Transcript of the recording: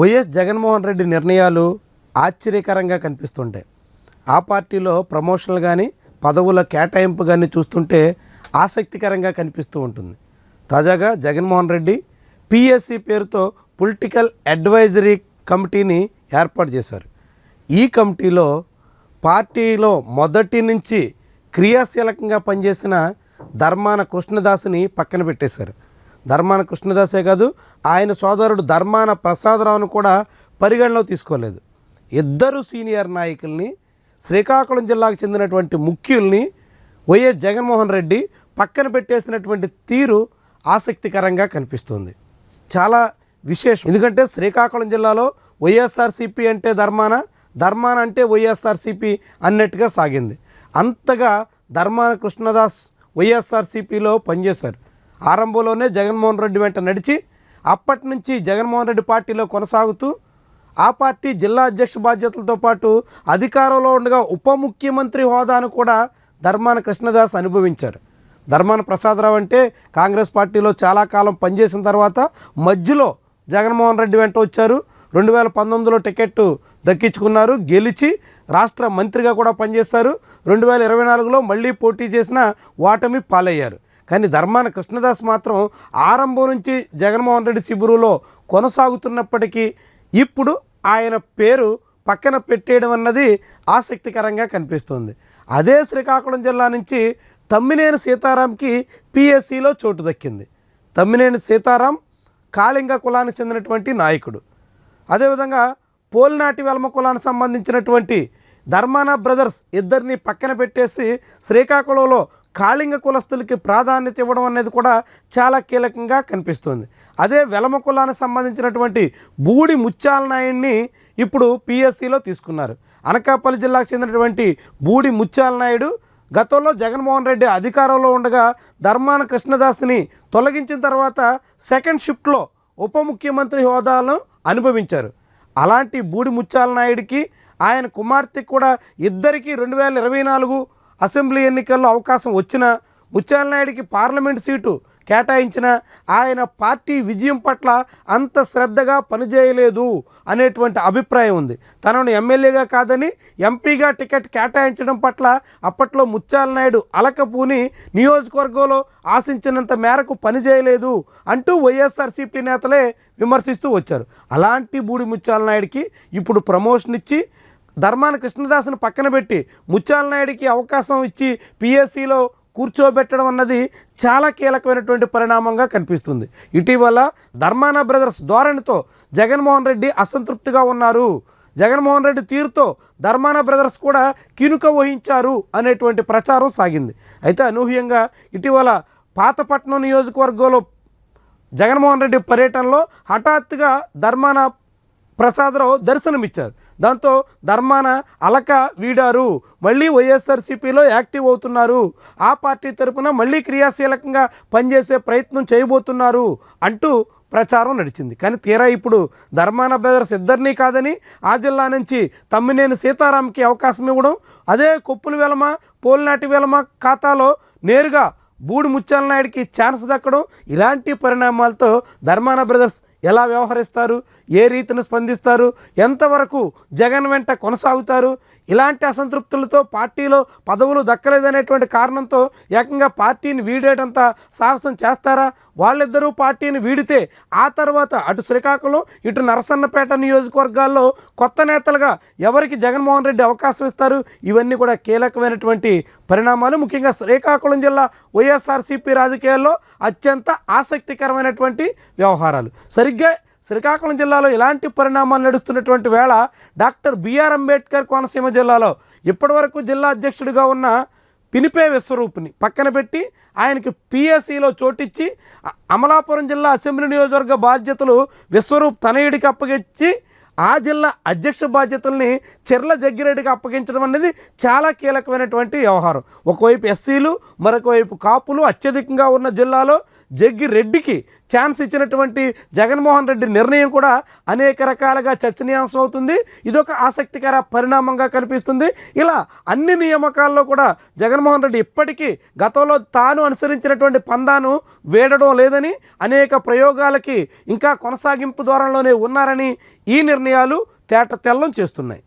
YS Jaganmohan Reddy నిర్ణయాలు ఆశ్చర్యకరంగా కనిపిస్తుంటాయి ఆ పార్టీలో ప్రమోషన్లు కానీ పదవుల కేటాయింపు కానీ చూస్తుంటే ఆసక్తికరంగా కనిపిస్తూ ఉంటుంది. తాజాగా జగన్మోహన్ రెడ్డి పిఎస్సి పేరుతో పొలిటికల్ అడ్వైజరీ కమిటీని ఏర్పాటు చేశారు. ఈ కమిటీలో పార్టీలో మొదటి నుంచి క్రియాశీలకంగా పనిచేసిన ధర్మాన కృష్ణదాసుని పక్కన పెట్టేశారు. ధర్మాన కృష్ణదాసే కాదు ఆయన సోదరుడు ధర్మాన ప్రసాదరావును కూడా పరిగణలో తీసుకోలేదు. ఇద్దరు సీనియర్ నాయకుల్ని శ్రీకాకుళం జిల్లాకు చెందినటువంటి ముఖ్యుల్ని వైఎస్ జగన్మోహన్ రెడ్డి పక్కన పెట్టేసినటువంటి తీరు ఆసక్తికరంగా కనిపిస్తుంది. చాలా విశేషం. ఎందుకంటే శ్రీకాకుళం జిల్లాలో వైఎస్ఆర్సీపీ అంటే ధర్మాన ధర్మాన అంటే వైఎస్ఆర్సీపీ అన్నట్టుగా సాగింది. అంతగా ధర్మాన కృష్ణదాస్ వైఎస్ఆర్సీపీలో పనిచేశారు. ఆరంభంలోనే జగన్మోహన్ రెడ్డి వెంట నడిచి అప్పటి నుంచి జగన్మోహన్ రెడ్డి పార్టీలో కొనసాగుతూ ఆ పార్టీ జిల్లా అధ్యక్ష బాధ్యతలతో పాటు అధికారంలో ఉండగా ఉప ముఖ్యమంత్రి హోదాను కూడా ధర్మాన కృష్ణదాస్ అనుభవించారు. ధర్మాన ప్రసాదరావు అంటే కాంగ్రెస్ పార్టీలో చాలా కాలం పనిచేసిన తర్వాత మధ్యలో జగన్మోహన్ రెడ్డి వెంట వచ్చారు. రెండు వేల పంతొమ్మిదిలో టికెట్ దక్కించుకున్నారు. గెలిచి రాష్ట్ర మంత్రిగా కూడా పనిచేశారు. రెండు వేల ఇరవై నాలుగులో మళ్ళీ పోటీ చేసిన ఓటమి పాలయ్యారు. కానీ ధర్మాన కృష్ణదాస్ మాత్రం ఆరంభం నుంచి జగన్మోహన్ రెడ్డి శిబిరులో కొనసాగుతున్నప్పటికీ ఇప్పుడు ఆయన పేరు పక్కన పెట్టేయడం అన్నది ఆసక్తికరంగా కనిపిస్తుంది. అదే శ్రీకాకుళం జిల్లా నుంచి తమ్మినేని సీతారాంకి పిఎస్సిలో చోటు దక్కింది. తమ్మినేని సీతారాం కాళింగ కులానికి చెందినటువంటి నాయకుడు. అదేవిధంగా పోలినాటి వెలమ కులానికి సంబంధించినటువంటి ధర్మాన బ్రదర్స్ ఇద్దరిని పక్కన పెట్టేసి శ్రీకాకుళంలో కాళింగ కులస్తులకి ప్రాధాన్యత ఇవ్వడం అనేది కూడా చాలా కీలకంగా కనిపిస్తుంది. అదే వెలమ కులానికి సంబంధించినటువంటి బూడి ముత్యాల నాయుడిని ఇప్పుడు పిఎస్సిలో తీసుకున్నారు. అనకాపల్లి జిల్లాకు చెందినటువంటి బూడి ముత్యాల నాయుడు గతంలో జగన్మోహన్ రెడ్డి అధికారంలో ఉండగా ధర్మాన కృష్ణదాస్ని తొలగించిన తర్వాత సెకండ్ షిఫ్ట్లో ఉప ముఖ్యమంత్రి హోదాలను అనుభవించారు. అలాంటి బూడి ముత్యాల నాయుడికి ఆయన కుమార్తె కూడా ఇద్దరికీ రెండు వేల ఇరవై నాలుగు అసెంబ్లీ ఎన్నికల్లో అవకాశం వచ్చినా ముత్యాలనాయుడికి పార్లమెంట్ సీటు కేటాయించిన ఆయన పార్టీ విజయం పట్ల అంత శ్రద్ధగా పనిచేయలేదు అనేటువంటి అభిప్రాయం ఉంది. తనను ఎమ్మెల్యేగా కాదని ఎంపీగా టికెట్ కేటాయించడం పట్ల అప్పట్లో ముత్యాల నాయుడు అలకపూని నియోజకవర్గంలో ఆశించినంత మేరకు పనిచేయలేదు అంటూ వైఎస్ఆర్సీపీ నేతలే విమర్శిస్తూ వచ్చారు. అలాంటి బూడి ముత్యాలనాయుడికి ఇప్పుడు ప్రమోషన్ ఇచ్చి ధర్మాన కృష్ణదాసును పక్కన పెట్టి ముత్యాల నాయుడికి అవకాశం ఇచ్చి పిఎస్సిలో కూర్చోబెట్టడం అన్నది చాలా కీలకమైనటువంటి పరిణామంగా కనిపిస్తుంది. ఇటీవల ధర్మాన బ్రదర్స్ ధోరణితో జగన్మోహన్ రెడ్డి అసంతృప్తిగా ఉన్నారు. జగన్మోహన్ రెడ్డి తీరుతో ధర్మాన బ్రదర్స్ కూడా కినుక వహించారు అనేటువంటి ప్రచారం సాగింది. అయితే అనూహ్యంగా ఇటీవల పాతపట్నం నియోజకవర్గంలో జగన్మోహన్ రెడ్డి పర్యటనలో హఠాత్తుగా ధర్మాన ప్రసాదరావు దర్శనమిచ్చారు. దాంతో ధర్మాన అలక వీడారు. మళ్ళీ వైఎస్ఆర్సీపీలో యాక్టివ్ అవుతున్నారు. ఆ పార్టీ తరపున మళ్ళీ క్రియాశీలకంగా పనిచేసే ప్రయత్నం చేయబోతున్నారు అంటూ ప్రచారం నడిచింది. కానీ తీరా ఇప్పుడు ధర్మాన బ్రదర్స్ ఇద్దరినీ కాదని ఆ జిల్లా నుంచి తమ్మినేని సీతారాంకి అవకాశం ఇవ్వడం అదే కొప్పుల వెలమ పోలినాటి వెలమ ఖాతాలో నేరుగా బూడి ముత్యాల నాయుడికి ఛాన్స్ దక్కడం ఇలాంటి పరిణామాలతో ధర్మాన బ్రదర్స్ ఎలా వ్యవహరిస్తారు? ఏ రీతిని స్పందిస్తారు? ఎంతవరకు జగన్ వెంట కొనసాగుతారు? ఇలాంటి అసంతృప్తులతో పార్టీలో పదవులు దక్కలేదనేటువంటి కారణంతో ఏకంగా పార్టీని వీడేటంత సాహసం చేస్తారా? వాళ్ళిద్దరూ పార్టీని వీడితే ఆ తర్వాత అటు శ్రీకాకుళం ఇటు నరసన్నపేట నియోజకవర్గాల్లో కొత్త నేతలుగా ఎవరికి జగన్మోహన్ రెడ్డి అవకాశం ఇస్తారు? ఇవన్నీ కూడా కీలకమైనటువంటి పరిణామాలు. ముఖ్యంగా శ్రీకాకుళం జిల్లా వైఎస్ఆర్సీపీ రాజకీయాల్లో అత్యంత ఆసక్తికరమైనటువంటి వ్యవహారాలు. సరిగ్గా శ్రీకాకుళం జిల్లాలో ఇలాంటి పరిణామాలు నడుస్తున్నటువంటి వేళ డాక్టర్ బిఆర్ అంబేద్కర్ కోనసీమ జిల్లాలో ఇప్పటివరకు జిల్లా అధ్యక్షుడిగా ఉన్న పినిపే విశ్వరూపుని పక్కన పెట్టి ఆయనకి పిఎస్సిలో చోటిచ్చి అమలాపురం జిల్లా అసెంబ్లీ నియోజకవర్గ బాధ్యతలు విశ్వరూప్ తనయుడికి అప్పగించి ఆ జిల్లా అధ్యక్ష బాధ్యతల్ని చెర్ల జగ్గిరెడ్డికి అప్పగించడం అనేది చాలా కీలకమైనటువంటి వ్యవహారం. ఒకవైపు ఎస్సీలు మరొకవైపు కాపులు అత్యధికంగా ఉన్న జిల్లాలో జగ్గిరెడ్డికి ఛాన్స్ ఇచ్చినటువంటి జగన్మోహన్ రెడ్డి నిర్ణయం కూడా అనేక రకాలుగా చర్చనీయాంశం అవుతుంది. ఇదొక ఆసక్తికర పరిణామంగా కనిపిస్తుంది. ఇలా అన్ని నియామకాల్లో కూడా జగన్మోహన్ రెడ్డి ఇప్పటికీ గతంలో తాను అనుసరించినటువంటి పందాను వేడడం లేదని అనేక ప్రయోగాలకి ఇంకా కొనసాగింపు దూరంలోనే ఉన్నారని ఈ నిర్ణయాలు తేట తెల్లం చేస్తున్నాయి.